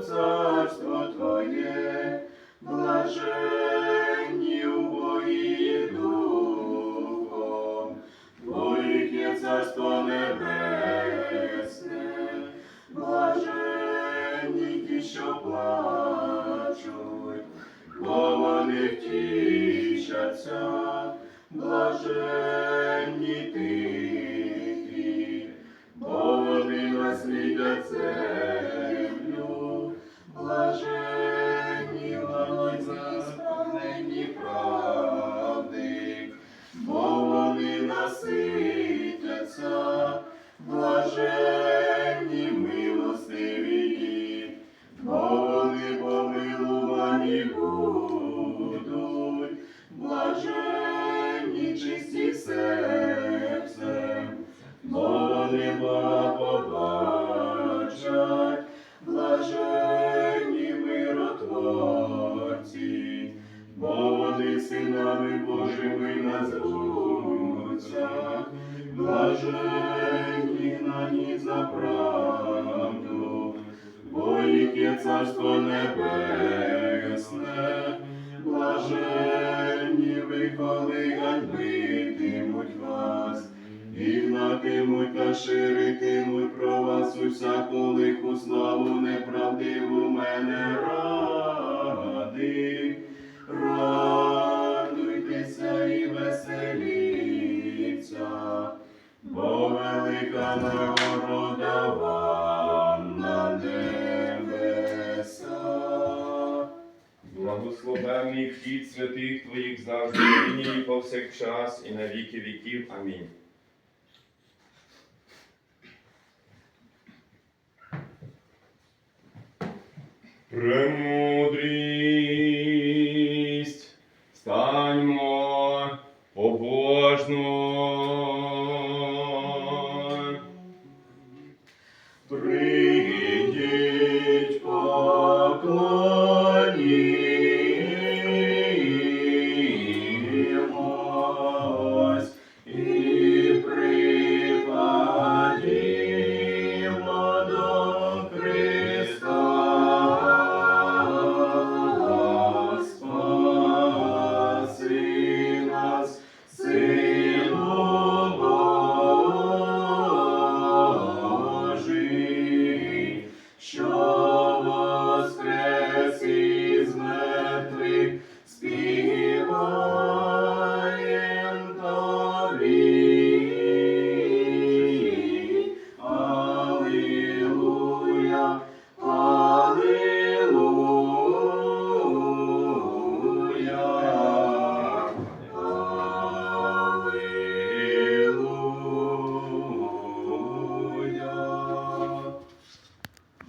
царство Твоє, блаженні убої духом, Твоїх є царство небесне, блаженні ті, що плачуть, бо вони втішаться, блаженні. Блаженні чисті серцем, вони Бога побачать, блаженні миротворці, бо вони синами Божими назвуться, блаженні гнані за правду, бо їх є царство небесне, блаженні ви, коли ганьбитимуть вас, і гнатимуть та ширитимуть про вас усяку лиху славу неправдиву мене ради. Радуйтеся і веселіться, бо велика нагорода вам Благословенний вхід святих Твоїх завжди нині і повсякчас, і на віки віків. Амінь.